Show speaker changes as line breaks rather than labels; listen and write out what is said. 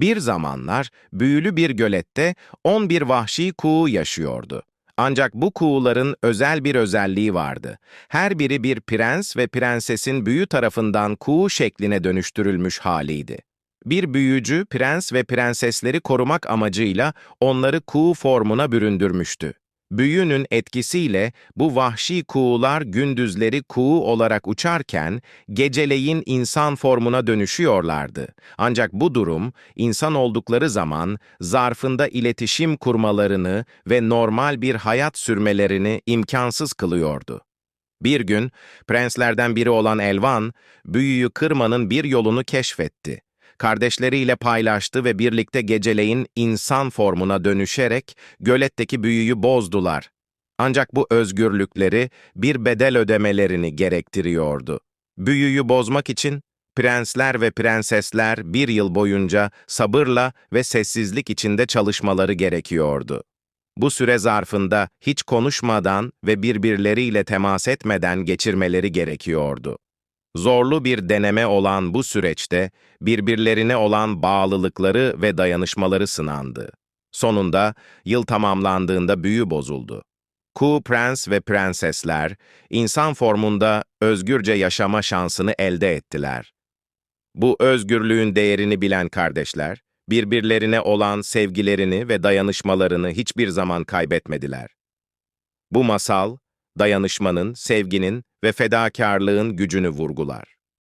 Bir zamanlar büyülü bir gölette 11 vahşi kuğu yaşıyordu. Ancak bu kuğuların özel bir özelliği vardı. Her biri bir prens ve prensesin büyü tarafından kuğu şekline dönüştürülmüş haliydi. Bir büyücü prens ve prensesleri korumak amacıyla onları kuğu formuna büründürmüştü. Büyünün etkisiyle bu vahşi kuğular gündüzleri kuğu olarak uçarken geceleyin insan formuna dönüşüyorlardı. Ancak bu durum insan oldukları zaman zarfında iletişim kurmalarını ve normal bir hayat sürmelerini imkansız kılıyordu. Bir gün prenslerden biri olan Elvan, büyüyü kırmanın bir yolunu keşfetti. Kardeşleriyle paylaştı ve birlikte geceleyin insan formuna dönüşerek göletteki büyüyü bozdular. Ancak bu özgürlükleri bir bedel ödemelerini gerektiriyordu. Büyüyü bozmak için prensler ve prensesler bir yıl boyunca sabırla ve sessizlik içinde çalışmaları gerekiyordu. Bu süre zarfında hiç konuşmadan ve birbirleriyle temas etmeden geçirmeleri gerekiyordu. Zorlu bir deneme olan bu süreçte birbirlerine olan bağlılıkları ve dayanışmaları sınandı. Sonunda yıl tamamlandığında büyü bozuldu. Ku prens ve prensesler insan formunda özgürce yaşama şansını elde ettiler. Bu özgürlüğün değerini bilen kardeşler, birbirlerine olan sevgilerini ve dayanışmalarını hiçbir zaman kaybetmediler. Bu masal, dayanışmanın, sevginin ve fedakarlığın gücünü vurgular.